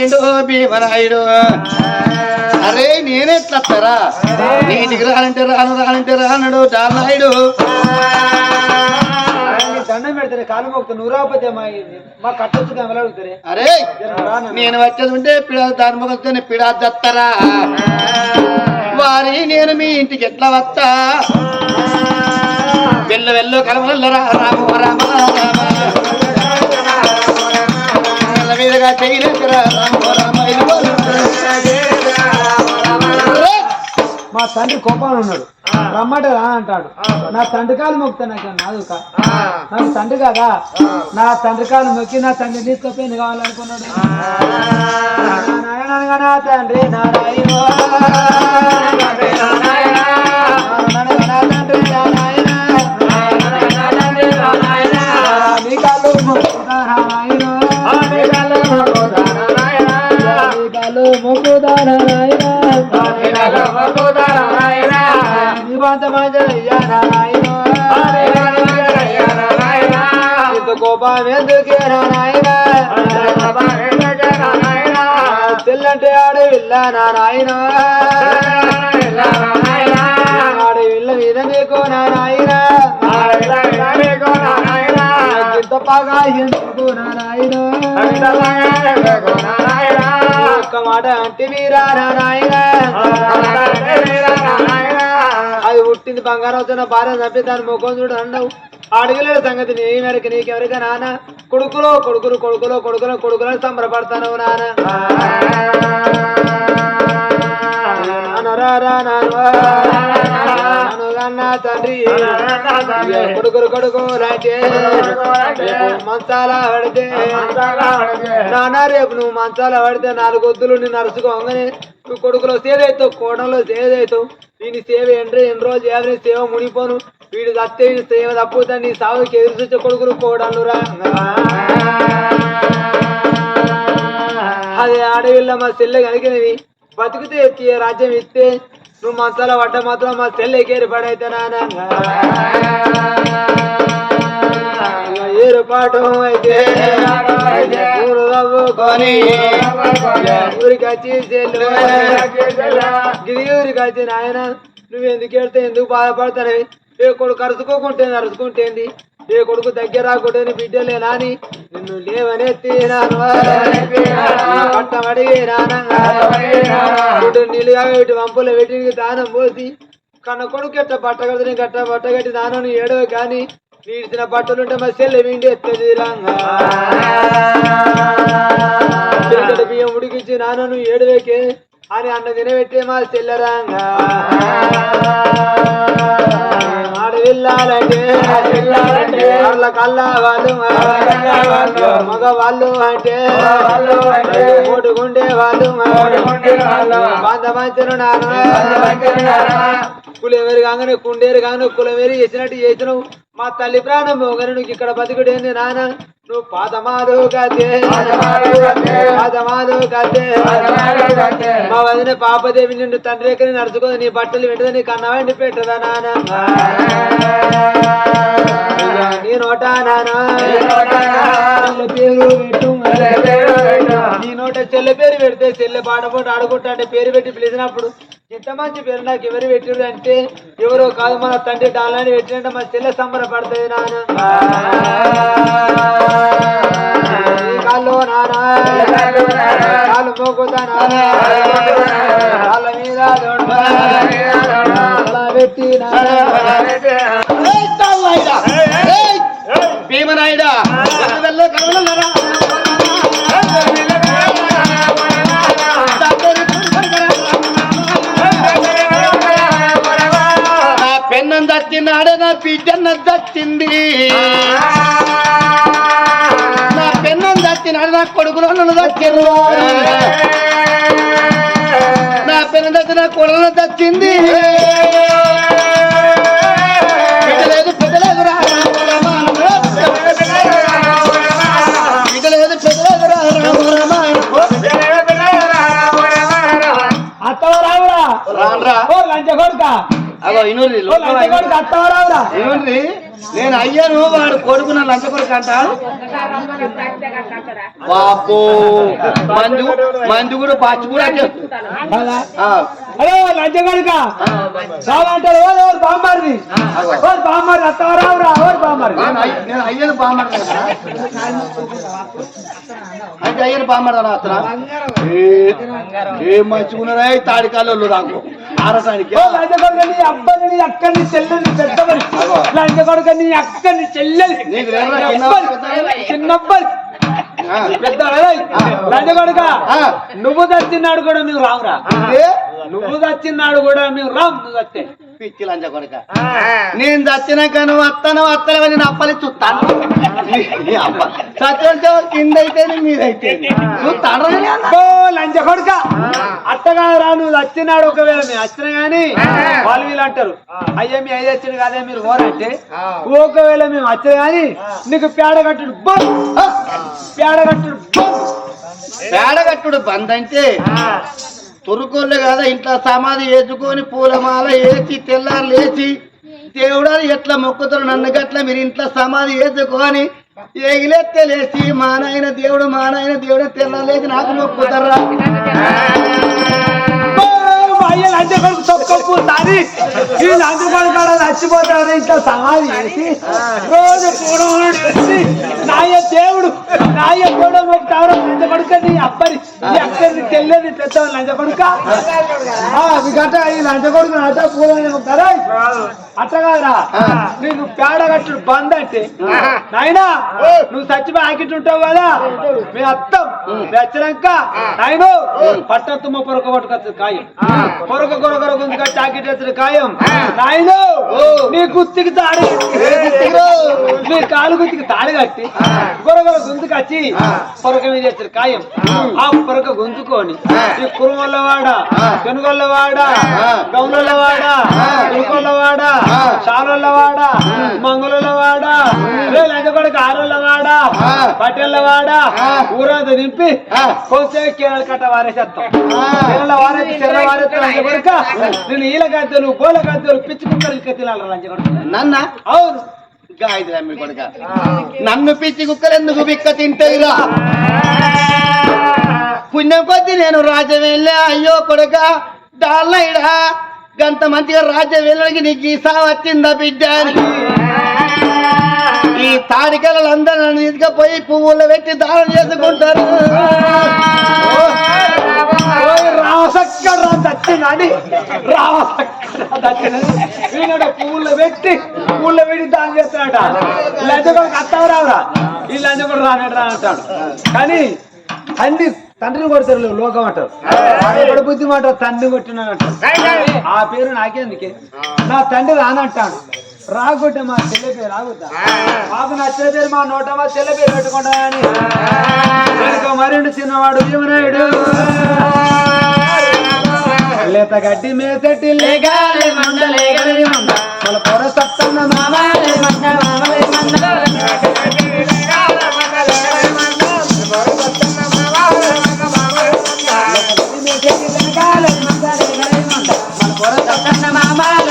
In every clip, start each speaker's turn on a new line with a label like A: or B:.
A: ఎక్కిండు భీమరాయుడు. అరే నేనెట్లత్తరా నీటికి రానంటే రాను రానంటే రానడు
B: ఆయన్ని దండం పెడతారే కాలు మా మా కట్టొచ్చు
A: అరే నేను వచ్చేది ఉంటే పిడా దాని పిడా దత్తరా వారి నేను మీ ఇంటికి ఎట్లా వస్తా? వెళ్ళు వెళ్ళు కలవల్లరా రామ రామ రామ మీదుగా చేయలేకరా!
B: మా తండ్రి కోపంలో ఉన్నాడు. రమ్మట రా అంటాడు. నా తండ్రి కాలు మొక్తా నాకు నాదు నాకు తండ్రి కదా? నా తండ్రి కాలు మొక్కి నా తండ్రి తీసుకుపోయింది కావాలనుకున్నాడు. నా నాయన అనగా నా తండ్రి నా నగలో నాయన. తెల్లంటే ఆడవిల్ల నారాయణ. ఆడవిల్ల మీద నీకు నారాయణ. నాయన ఇంత బాగా ఎందుకు నా నాయన ఒక్క మాట అంటే మీరా నాయన అది పుట్టింది బంగారం భార్య తప్పి దాని ముఖం చూడు అన్నావు అడగలేడు సంగతి నీ మేరకు నీకెవరిగా నాన్న? కొడుకులో కొడుకులు కొడుకులో కొడుకులో కొడుకులో సంబరపడతాను నాన్న. నాన్నరారా నాన్న తండ్రి కొడుకులు కొడుకు రాజే మంచాల పడితే నాన్న రేపు నువ్వు మంచాల పడితే నాలుగు వద్దులు నిన్ను అరుచుకోగానే నువ్వు కొడుకులో అవుతావు కోడంలో సేదైతావు దీని సేవ ఎన్ని ఎన్ని రోజులు చేయాలి సేవ మునిపోను వీడు తత్తే వీడి సేవ తప్పుతా నీ సాగుకి ఎదురు చూసే కొడుకులు కోడలు రా అదే ఆడవిల్ల మా చెల్లె కలిగినవి బతికితే ఎత్తి రాజ్యం ఇస్తే నువ్వు మంచాల పడ్డ మాత్రం మా చెల్లె కేరి పడైతే ఏరుపాటు అయితే ఊరు తవ్వుకొని ఊరికి వచ్చి చెల్లు. గిరి ఊరికి వచ్చి నాయన నువ్వు ఎందుకు వెళ్తే ఎందుకు బాధపడతానవి? ఏ కొడుకు అరుచుకోకుంటే అరుచుకుంటేంది ఏ కొడుకు దగ్గర కొడుకుని బిడ్డలే నాని. నిన్ను లేవనెత్తి పట్టమడి ఇటు నీళ్ళుగా ఇటు వంపులు పెట్టి దానం పోసి కన్న కొడుకు ఎట్ట బట్ట కడితే గట్ట బట్ట కట్టి దానం ఏడవ కానీ నీడిచిన బట్టలుంటే మా చెల్లె విండి ఎత్తది బియ్యం ఉడికించి నాన్నను ఏడువేకే అని అన్న తినబెట్టే మా సెల్లరాంగా వెళ్ళాలంటే వాళ్ళ కళ్ళ వాళ్ళు మగ వాళ్ళు అంటే ఓటుకుండే వాళ్ళు బాంధవంచను నాన్న కులమేరు కాగానే కుండేరు కాగానే కులమేరు చేసినట్టు చేసినావు. మా తల్లి ప్రాణం మోగను నువ్వు ఇక్కడ బతుకుడేంది నాన్న? నువ్వు పాదమాలు కదే పాదమాలు కదే మా వదిన పాపదేవి నిన్ను తండ్రి ఎక్కడి నడుచుకో నీ బట్టలు వెంటనే నీ కన్న వెండి పెట్టదా నాన్న. నీ నోట నాన్న. చెల్లె పేరు పెట్టు నీ నోట చెల్లె పేరు పెడితే చెల్లె పాడపోటు ఆడుకుంటా అంటే పేరు పెట్టి పిలిచినప్పుడు ఇంత మంచి పేరు నాకు ఎవరు పెట్టిరు అంటే ఎవరో కాదు మన తండ్రి డాలని పెట్టినట్టు మా చెల్లె సంబరపడుతుంది నాన్న. కాళ్ళు నానా కాళ్ళు మోకుతా నానా కాళ్ళ మీద పెట్టి!
A: భీమనాయుడా వెళ్ళు బిడ్డన్న దచ్చింది నా పెన్నం దచ్చినాడు నా కొడుకులో నన్ను దచ్చింది నా పెన్ను దచ్చి నా కొడుకును దచ్చింది అగో
B: అత్తవరావురా
A: ఇనుర్రి. నేను అయ్యాను వాడు కొడుకు నా లంచ కొడుకు అంటాడు బాపో మందు మందు కూడా పచ్చి కూడా
B: హలో లంచగడుక రావంటాడు ఓ ఎవరు బామ్మారిది. ఓ బామ్మారి అత్తవా రావురా ఎవరు బామ్మారి
A: నేను అయ్యను బామ్మడు అంటే అయ్యను బామ్మడా అతను ఏ మంచిగున్నారా? ఈ తాడికాలలో నాకు
B: లంచగడుక నీ నీ పెద్దవని. లంచగడుక నీ నీ. పెద్ద లంచగడుక
A: ఆ.
B: నువ్వు చచ్చినాడు కూడా మేము రావురా.
A: ఏ?
B: నువ్వు చచ్చినాడు కూడా మేము రాం నువ్వు చస్తే.
A: పిచ్చి లంచ కొడుక. నేను చచ్చినాక నువ్వు వస్తాను వస్తలేవని నేను అప్పని చూస్తాను. చచ్చి కింద అయితే మీదైతే. చూస్తాను
B: లంచ కొడుక. అట్టగా రా నువ్వు వచ్చినాడు ఒకవేళ మేము వచ్చినా గాని వాళ్ళు వీళ్ళు అంటారు అయ్యా మీ ఐదు వచ్చిన కాదే మీరు ఓరంటే ఒకవేళ మేము వచ్చినా గాని నీకు పేడ కట్టుడు బొమ్. పేడ కట్టుడు బొమ్.
A: పేడగట్టుడు బంద్ అంటే తురుకోళ్ళు కదా ఇంట్లో సమాధి వేసుకొని పూలమాల వేసి తెల్లారు లేచి దేవుడని ఎట్లా మొక్కుతారు నన్ను గట్ల మీరు ఇంట్లో సమాధి వేసుకొని ఎగిలెత్తే లేచి మా నాయన దేవుడు మా నాయన దేవుడు తెల్లారు నాకు మొక్కుతారా?
B: అయ్య లంచ కొడుకు తొక్కప్పు తాని ఈ లంచ కొడుకు కాడ చచ్చిపోతారు. ఇంట్లో సమాధి చేసి రోజు చేసి నాయ దేవుడు నాయ దేవుడు మొక్కుతారు లంచ కొడుక నీ అబ్బని నీ అక్కని తెల్లని పెద్దవాళ్ళు లంచ కొడుక. గట్ట ఈ లంచ కొడుకు అట్ట పూలని మొక్కుతారా అట్టగారా నీకు పేడ కట్టుడు బంద్ అంటే. నాయనా నువ్వు చచ్చిపోయి ఆకిట్ ఉంటావు కదా? మీ అత్తం మీ వచ్చినాక నాయను పట్టత్తుమ్మ పొరక పట్టుకొచ్చు ఖాయం. పొరక కొరకొర గుంజు కట్టి ఆకిట్ వచ్చుడు ఖాయం నాయను నీ గుత్తికి తాడి. నీ కాలు గుత్తికి తాడి కట్టి గొరగొర గుంజుకు వచ్చి పొరక మీద వచ్చారు ఖాయం. ఆ. పొరక గుంజుకొని ఈ కురుమల్లవాడ పెనుగొల్లవాడ గౌలవాడ ఉరుకొల్లవాడ చాలొల్లవాడ మంగళవాడ లంచకొడక ఆరోళ్ళవాడ పటేళ్ళవాడ ఊరంతా దింపి కోసే కేరళ కట్ట వారేసేస్తాం కేరళ చెర్ర వారేస్తే లంచకొడక నేను ఈల గద్దెలు గద్దెలు పిచ్చి కుక్కలు తినాలి
A: నన్న?
B: అవును.
A: మీ కొడుక. నన్ను పిచ్చి కుక్కలు ఎందుకు బిక్క తింటాయిరా పుణ్యం కొద్ది నేను రాజ్యం వెళ్ళా అయ్యో కొడుక డాలైడా. గంత మంచిగా రాజ్యం వెళ్ళడానికి నీకు ఈ సా వచ్చిందా బిడ్డ ఈ తాడికలు అందరూ నన్ను తీసుకుపోయి పువ్వులు పెట్టి దానం చేసుకుంటారు.
B: ఓయ్ రావసక్కడ రావ దచ్చినని దచ్చినని వీళ్ళ పువ్వులు పెట్టి పువ్వులు పెట్టి దాని చేస్తాడట లంచగొడకు అత్తావు రావురా ఈ లంచకొడు రానడు రా అంటాడు. కానీ తండ్రి తండ్రిని కొడతారు లోకం అంటారు. ఎప్పుడు బుద్ధి మాట తండ్రిని కొట్టినాడు ఆ పేరు నాకేందుకే నా తండ్రి రానంటాడు. రాకుంటే మా చెల్లె పేరు రాగుతా మాకు నచ్చిన పేరు మా నోట మా చెల్లె పేరు పెట్టుకుంటా అని? వెనుక మరిండు చిన్నవాడు భీమనాయుడు. లేత గడ్డి మేసెట్టి లేగాలి మంద లేగలి మంద. మన పొర సత్తన్న మామాలే మంద మామలే మంద. పుల్ల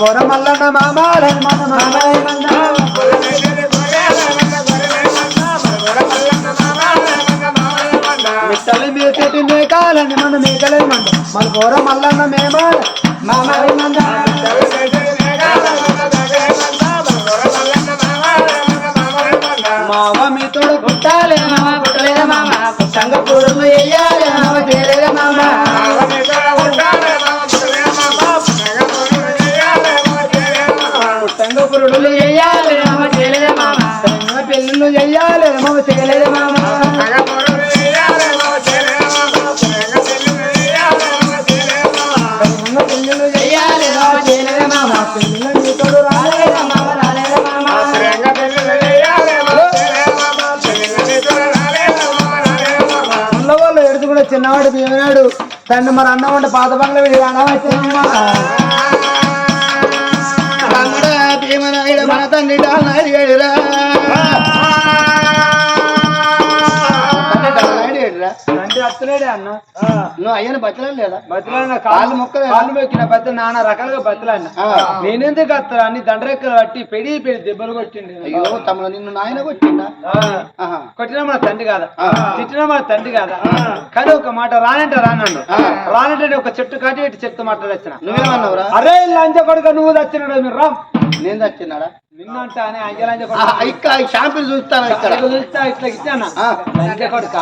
B: మంద మన మల్లన్న మామాలే మంద మామలే మంద మిట్టలు మేకాలని మంద మేకలే మంద మన పొర మల్లన్న మేమాల మామలే మంద పురుడులు వేయాలి మామ చేయలేదా మామ. పెళ్ళిళ్ళు చెయ్యాలి మామ. చేయలేదా మామ. తెలంగాణ పెళ్ళిళ్ళు చెయ్యాలి మామ చేయలేదా మామ. పెళ్ళిళ్ళు మీతోడు రాలేదా మామ రాలేదా మామ. ఉన్న వాళ్ళు ఎడుతు కూడా చిన్నవాడు భీమనాడు తండ్రి మరి అన్నం పాత బంగ్లా వీడి
A: మన తండ్రి డాలనాయుడు ఏడురా
B: అత్తలేడే అన్న.
A: నువ్వు అయ్యను బచ్చలేదు లేదా
B: బతిలాడిన
A: కాళ్ళు మొక్కలేదా?
B: కాళ్ళు మొక్కిన బతి నానా రకాలుగా బతిలాడిన. నేనెందుకు అత్తరా? అన్ని దండరెక్కలు పట్టి పెడి పెడి దెబ్బలు కొట్టిండి
A: అయ్యో తమ్ముడు నిన్ను నాయన కొట్టిండా.
B: కొట్టినా మన తండ్రి కాదా. తిట్టినా మన తండ్రి కాదా? కానీ ఒక మాట రానంటే
A: ఆ.
B: రానంటే ఒక చెట్టు కాటి ఇటు చెట్టు మాట్లాడొచ్చిన.
A: నువ్వేమన్నావురా?
B: అరే లంచ కొడుక నువ్వు వచ్చినాడు మీరు రామ్
A: నేను చచ్చినాడా
B: నిన్నంట
A: ఆ,
B: కొడుక.
A: ఇక్కడ షాంపులు చూస్తాను ఇక్కడ
B: చూస్తా ఇట్లా ఇచ్చానా. లంచ కొడుక?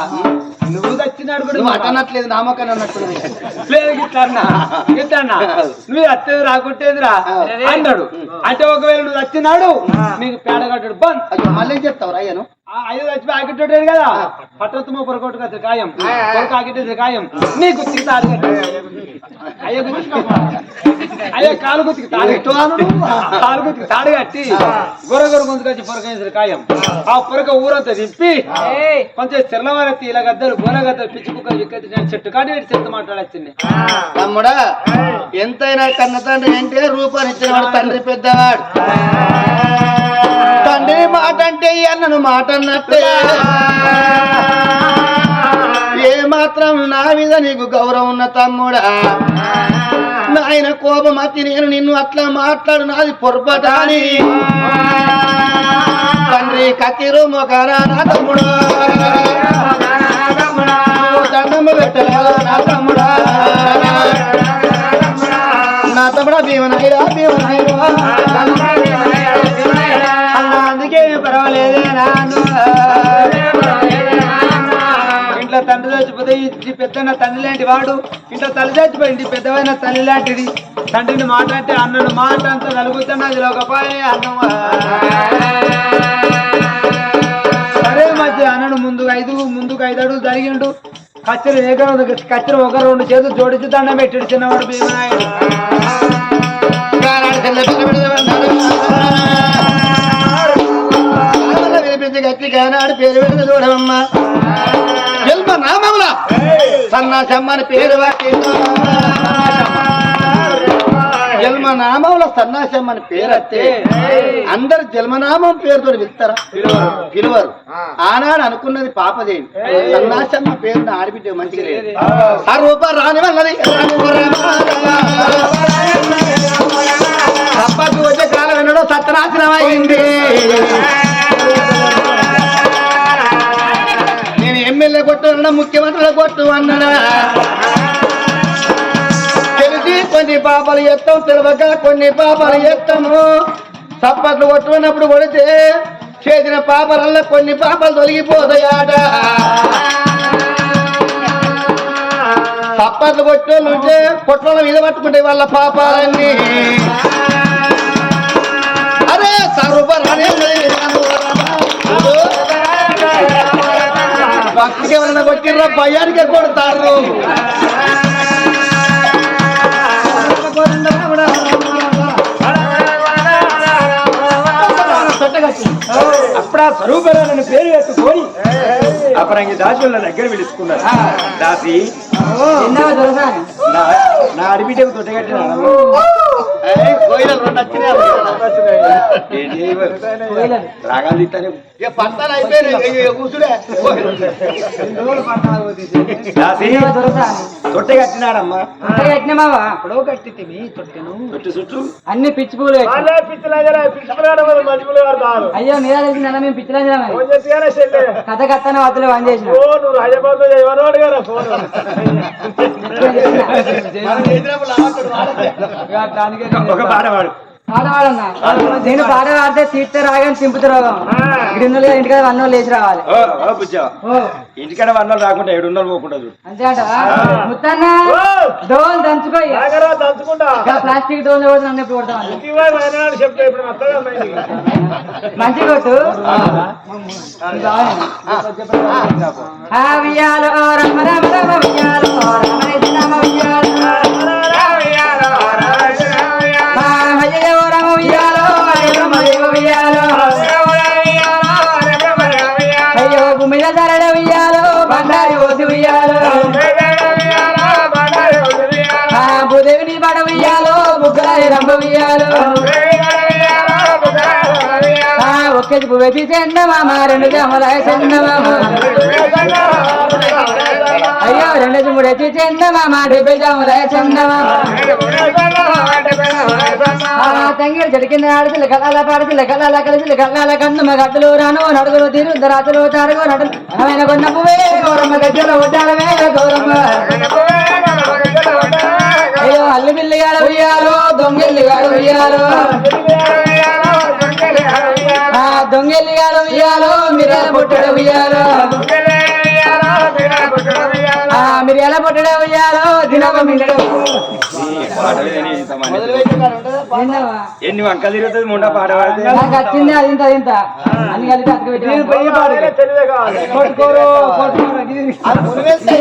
B: నువ్వు వచ్చినాడు కూడా
A: అట్టనట్లేదు నామకని అన్నట్టున్నది.
B: లేదు గిట్లా అన్నా నువ్వు అత్తేది రాకుంటేదిరా. అన్నాడు. అంటే ఒకవేళ నువ్వు వచ్చినాడు నీకు పేడ కట్టాడు బంద్.
A: మళ్ళీ అయ్యను
B: ఆ ఐదు వచ్చి ఆగిట్టాడు కదా? పట్టొత్తమో పొరకొట్టు కదా ఖాయం పొరకు ఆగిట్టేది ఖాయం నీ గుర్తికి తాడు కట్టు. అయ్యో కాలు గుర్తికి తాడు కట్టు. కాలు గుర్తికి తాడు కట్టి గొర గొర గుంతుకొచ్చి పొరక వేసేది ఖాయం ఆ. పొరక ఊరంతా తిప్పి కొంచెం తెల్లవారెత్తి ఇలా గద్దలు గోల గద్దలు పిచ్చి కుక్కలు ఎక్కెత్తి నేను చెట్టు పెట్టి చెట్టు మాట్లాడొచ్చింది.
A: తమ్ముడా ఎంతైనా కన్న తండ్రి అంటే రూపాన్ని ఇచ్చినవాడు తండ్రి పెద్దవాడు. తండ్రి మాట అంటే అన్నను మాట అన్నట్టే. ఏ మాత్రం నా మీద నీకు గౌరవం ఉన్న తమ్ముడా? నాయన కోపం అతి నేను నిన్ను అట్లా మాట్లాడు నాది పొరపటాని. తండ్రి కతిరు మొగరా నా తమ్ముడు? దండమ్మ పెట్టలేదు నా తమ్ముడా? నా తమ్ముడా భీమనాయుడా భీమనాయుడు
B: అందుకే పర్వాలేదే నాన్న. ఇంట్లో తండ్రి చచ్చిపోతే ఈ పెద్దన్న తండ్రి లాంటి వాడు ఇంట్లో తల్లి చచ్చిపోయింది పెద్దవైన తల్లి లాంటిది. తండ్రిని మాట్లాడితే అన్నను మాట అంతా నలుగుతున్నది లోకపాయ అన్నం. సరే మధ్య అన్నను ముందుకు ఐదు ముందుకు ఐదు అడుగులు జరిగిండు. కచ్చరి ఏకరం కచ్చరి ఒక రెండు చేతులు జోడించి దండం పెట్టాడు చిన్నవాడు భీమనాయుడు.
A: వినిపించి గట్టి కానాడు పేరు చూడవమ్మా. నామముల సన్నాసమ్మని పేరు వాటి జన్మ నామముల సన్నాసమ్మని పేరు అత్తే అందరు జన్మనామం పేరుతో పిలుస్తారా? పిలువరు. ఆనాడు అనుకున్నది పాపదేవి సన్నాసమ్మ పేరున ఆడిబిడ్డ మంచిగా లేదు. ఆ రూప రాని వల్లది తప్పకు వచ్చే కాలం వినడం సత్యనాశనం అయింది కొట్టున్న కొట్టు ముఖ్యమంత్రుల కొట్టు అన్నడా? తెలిసి కొన్ని పాపాలు ఎత్తాం తెలవక కొన్ని పాపాలు ఎత్తాము. తప్పట్లు కొట్టుకున్నప్పుడు కొడితే చేసిన పాపలల్లో కొన్ని పాపాలు తొలగిపోతాయాట. తప్పట్లు కొట్టేళ్ళు ఉంటే కొట్ల మీద పట్టుకుంటే వాళ్ళ పాపాలన్నీ. అరే సరూప భక్తికి ఎవరైనా కొట్టిర్రా? భయానికి కొడతారు.
B: అప్పుడు ఆ స్వరూపరాలను పేరు ఎత్తుకొని అపరంగి దాసుల దగ్గర పిలుచుకున్నారు. దాసి నా అడిబిడ్డకు తొట్టగట్టిన రాగాలు
A: అయిపోయినాయి.
B: తొట్టె కట్టినాడమ్మా. కట్టితివి తొట్టెను. తొట్టి చుట్టూ.
C: అన్ని పిచ్చి పూలు అయ్యో మీరా? తెలిసిందన్న మేము పిచ్చిలంజనమని కథ కథన వద్దలు బంద్ చేసిన.
B: ఒక పాట పాడు.
C: ఆడవాడన్నా నేను పాట పాడితే రాగానే తింపుతూ రోగం. గిన్నెలు ఇంటికాడ అన్నం లేచి రావాలి.
B: ఇంటికాడ వన్నలు రాకుండా ఏడున్నలు పోకుండా చూడు.
C: ముత్తన్న డోల్ ప్లాస్టిక్ డోల్ నన్ను ఎప్పుడు మంచి కొట్టు. ఆ. వియ్యాలో రమ రమ రమ వియ్యాలో రమ రమ వియ్యాలో. ఒకే రంభ వియ్యాలో ఆ ఒక్కటి పువ్వెతి చందమామ రెండు జమల చందమామ అయ్యో మూడేసి చందమామ డెబ్బై జాముల చందమామ తంగిడి చెడు కింద ఆడపిల్ల కళ్ళ పాడపిల్ల కళ్ళ కలిసి కళ్ళ కన్నుమ గడ్డలు రాను నడుగులు తీరు రాత్రులు తారుగు నడు ఆయన కొన్న పువ్వే గౌరమ్మ గజ్జల ఒడ్డాలమే గౌరమ్మ. అయ్యో అల్లి బిల్లిగాడు ఉయ్యాలో దొంగెల్లిగాడు ఉయ్యాలో. ఆ దొంగెల్లిగాడు ఉయ్యాలో మిరియాల పుట్టడు ఉయ్యాలో దినవ మిన్నడు విన్నావా?
D: ఎన్ని వంకలు తిరుగుతుంది ముండ పాట పాడితే
C: నాకు వచ్చింది అది ఇంత అది ఇంత అన్ని కలిపి అతకు
B: కొట్టుకోరు కొట్టుకోరు
A: అది మునివేస్తే.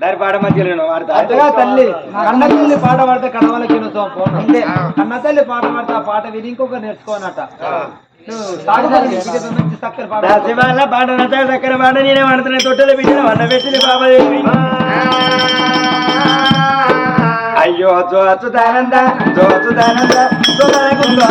D: దారి పాట మధ్యలో
B: తల్లి కన్న తల్లి. పాట పాడితే కడవలకి అంతే కన్న తల్లి పాట పాడితే ఆ పాట విని ఇంకొక నేర్చుకోనట. నువ్వు తాగు తల్లి, బిడ్డతో మంచి చక్కని పాట పాడు.
D: శివాల నచ్చ చక్కర పాట నేనే వాడుతున్నా తొట్టెలు పిచ్చిన వంట పెట్టిన బాబా అయ్యో జోచుదానంద జోచుదానంద జోచుదానంద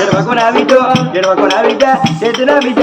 D: ఎడవకు నా బిడ్డ ఎడవకు నా బిడ్డ ఎద్దున బిడ్డ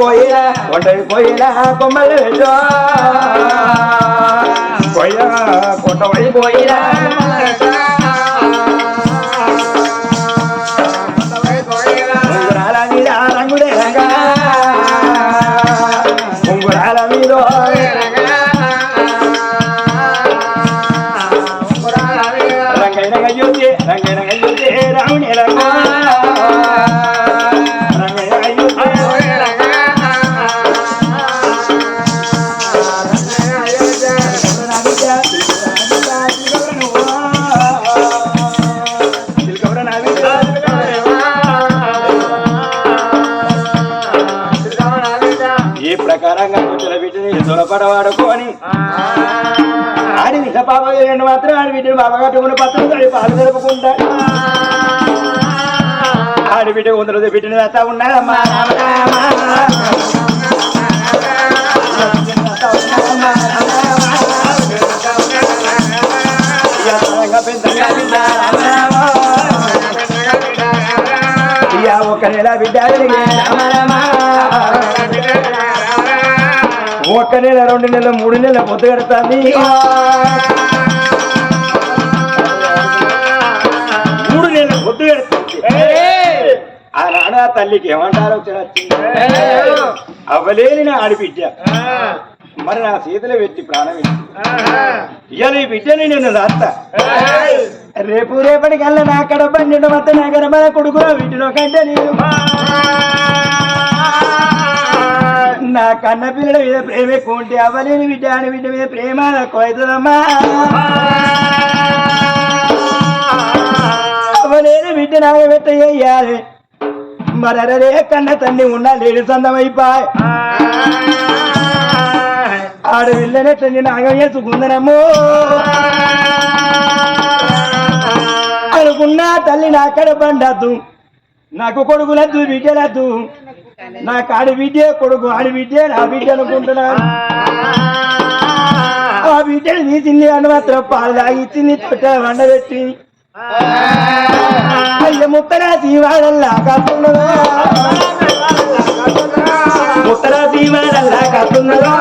D: கோயில கொண்டை கோயில கொமல் கோயில கொண்டவழி கோயில. పడవాడుకొని ఆడి విష పాప రెండు మాత్రం ఆడి బిడ్డను బాబా కట్టుకుని పత్రం ఆడి పాలు జరుపుకుంటా ఆడి బిడ్డ కొందరు బిడ్డను వేస్తా ఉన్నాడమ్మా ఒక నెల బిడ్డ ఒక్క నెల రెండు నెలలు మూడు నెలల పొద్దు కడతాంది. మూడు నెలల పొద్దు కడుతుంది. ఆనాడు ఆ తల్లికి ఏమంటారో అవ్వలేని నా ఆడిబిడ్డ. మరి నా చేతిలో పెట్టి ప్రాణం పెట్టి ఇవాళ ఈ బిడ్డని నేను రాస్తా రేపు రేపటికల్లా నా అక్కడ పన్నెండు మొత్తం నగర మన కొడుకు వీటిలో కంటే నేను నా కన్న పిల్లల మీద ప్రేమ ఎక్కువ ఉంటే అవ్వలేని బిడ్డ అని బిడ్డ మీద ప్రేమ నాకు అవుతుందమ్మా అవ్వలేని బిడ్డ నాగబెట్ట పెట్టేయాలి మరరే కన్న తన్ని ఉన్నా లేడు సందమైపాయ్ ఆడు ఆడవిల్లనెట్లని నాగం చేసుకుందనమ్మో అనుకున్నా తల్లి నా కడ పండద్దు నాకు కొడుకులద్దు బిడ్డలద్దు. నా కాడి బిడ్డే కొడుకు ఆడి బిడ్డే నా బిడ్డ అనుకుంటున్నాను. ఆ బిడ్డని తీసింది అని మాత్రం పాలు తాగిచ్చింది తొట్ట వండబెట్టి అయ్య ముత్తరాసి వాడల్లా కాస్తున్నదా ముత్తరాసి వాడల్లా కాస్తున్నదా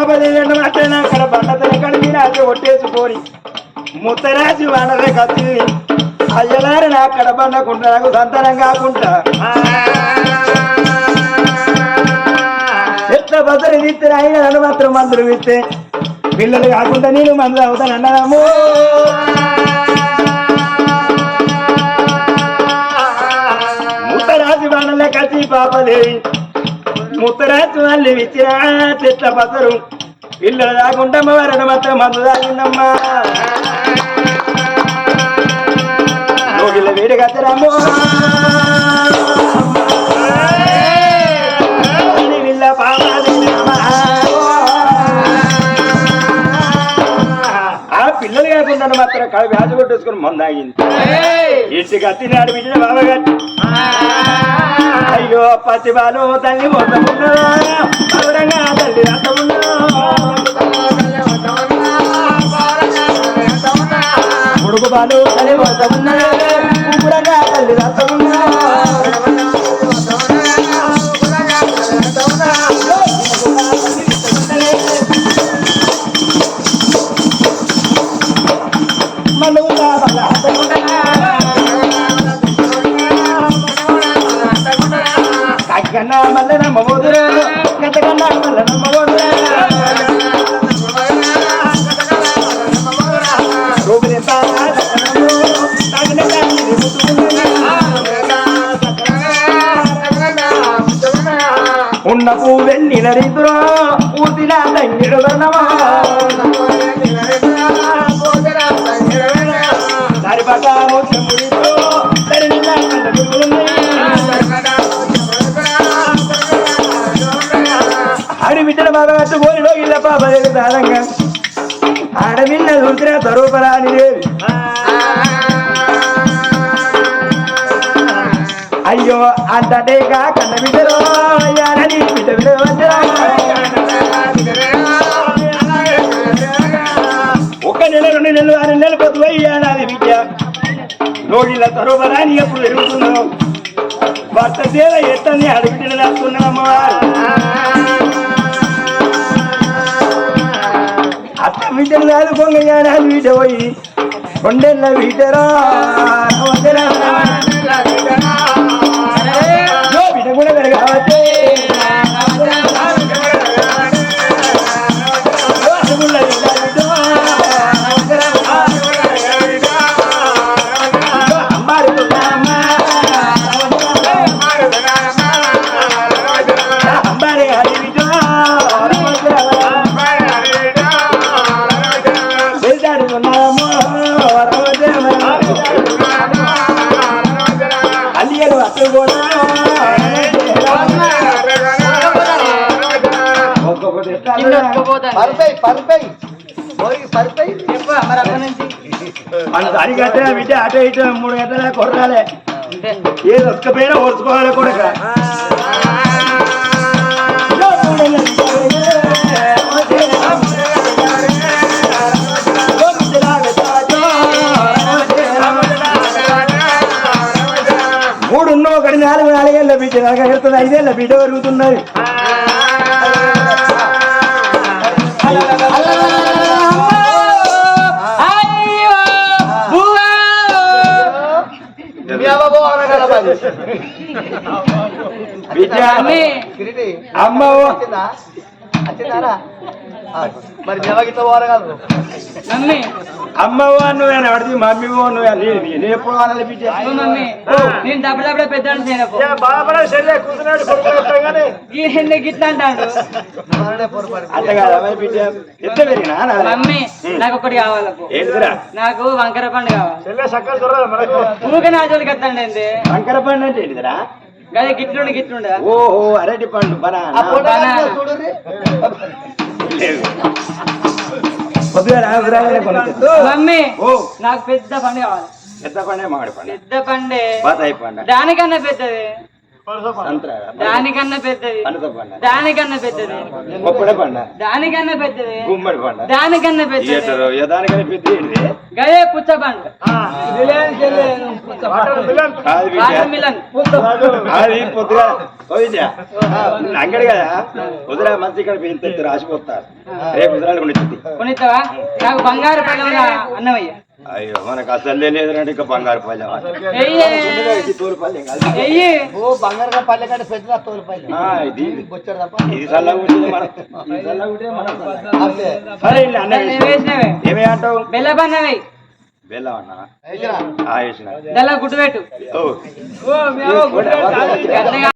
D: అడవిల్ల బాబదేవి అక్కడ బండతల కడిగి రాజు ఒట్టేసుకొని ముత్తరాజు వాడలే కత్తి అయ్యలారి నా కడపడకుండా నాకు సంతానం కాకుండా ఎట్లా బదులు తీస్తే ఆయన నన్ను మాత్రం మందులు ఇస్తే పిల్లలు కాకుండా నేను మందులు అవుతాను అన్నదాము ముత్తరాజు బాణల కత్తి పాపదేవి ముత్తరాజు వాళ్ళు ఇచ్చిన చెట్ల పసరు పిల్లలు రాకుండా వరణ మాత్రం మందు తాగిందమ్మా రోగిల వేడి కత్తరాము కళ వ్యాధి కొట్టేసుకుని మందాగింది ఇంటికి అత్తినాడు బిడ్డ బాబగారు అయ్యో పచ్చి బాలు తల్లి పౌరంగా తల్లి రథమున్నా కొడుకు బాలు తల్లి మొత్తమున్నా కన్నా మల్ల నమ్మబోదురా గంటకన్నా మల్ల ఉన్న ఆడబిడ్డల బాగా కట్టుకోని ఇళ్ళ పాప దారంగా ఆడబిడ్డ చూసిన తరూపరాని దేవి. అయ్యో అంతటేగా కన్న బిడ్డలో అయ్యానని బిడ్డ బిడ్డ వచ్చరా. ఒక నెల రెండు నెలలు ఆరు నెలలు పొద్దు అయ్యానాది విద్య. నోడిల తరువరాని ఎప్పుడు పెరుగుతున్నావు భర్త సేవ ఎత్తని అడవిటిన రాస్తున్నా అమ్మవారు అత్త బిడ్డలు కాదు పొంగయానాది బిడ్డ పోయి. కొండెల్ల బిడ్డరా అల్లియలు కూడా
B: పరిపై పరిపై పరిపై
C: మరి నుంచి
D: కట్టిన బిడ్డ అటు ఇటు మూడు గంటల కొర్రాలే. ఏది ఒక్క పేర ఓర్చుకోవాలి కొడుక. బిడ్డ నాకు ఎడుతుంది ఐదేళ్ళ బిడ్డ పెరుగుతున్నది. బిడ్డ
B: కిరీటి
D: అమ్మ
B: మరి దేవగితో పోరగలరు
C: మమ్మీ
D: అమ్మవో నువ్వేనా అడిగి మమ్మీ నువ్వే నేను ఎప్పుడు
C: మమ్మీ నేను దప్పుడప్పుడే పెద్ద చేయనప్పు ఈ ఎందుకు గిట్లా అంటాడు
D: అట్లా కాదా బిడ్డ. ఎంత పెరిగినా?
C: మమ్మీ నాకు ఒకటి
D: ఏంటిదిరా
C: నాకు. వంకర పండు కావాలి. ఊకే నా జోలికి ఎత్తండి ఏంది?
D: వంకర పండు అంటే ఏంటిదిరా
C: గది గిట్లుండి గిట్లుండే.
D: ఓహో అరటి పండు బనా
C: మమ్మీ
D: ఓ.
C: నాకు పెద్ద పండు కావాలి.
D: పెద్ద పండే మామిడి పండు.
C: పెద్ద పండే. దానికన్నా పెద్దది. దానికన్నా పెద్దది. దానికన్నా పెద్దది.
D: పొప్పడ పండు.
C: దానికన్నా పెద్దది.
D: గుమ్మడి పండు.
C: దానికన్నా పెద్దది.
D: ఏటరు యదానికని పెద్ద ఏంటిది
C: గదే పుచ్చ పండు.
D: అది పొద్దుగా. అంగడి కదా. ఉదరా మంచి ఇక్కడ రాసిపోతారు. రేపు వచ్చింది
C: కొనిస్తావా నాకు బంగారు పళ్ళ అన్నమయ్య.
D: అయ్యో మనకు అసలు లేదు ఇంకా బంగారు పల్లె
A: బంగారు పల్లె కంటే పెద్ద
D: ఇది
A: తప్ప.
D: ఇది సరే ఏమి అంటావు? బెల్లం అన్న
C: గుడ్డు పెట్టు.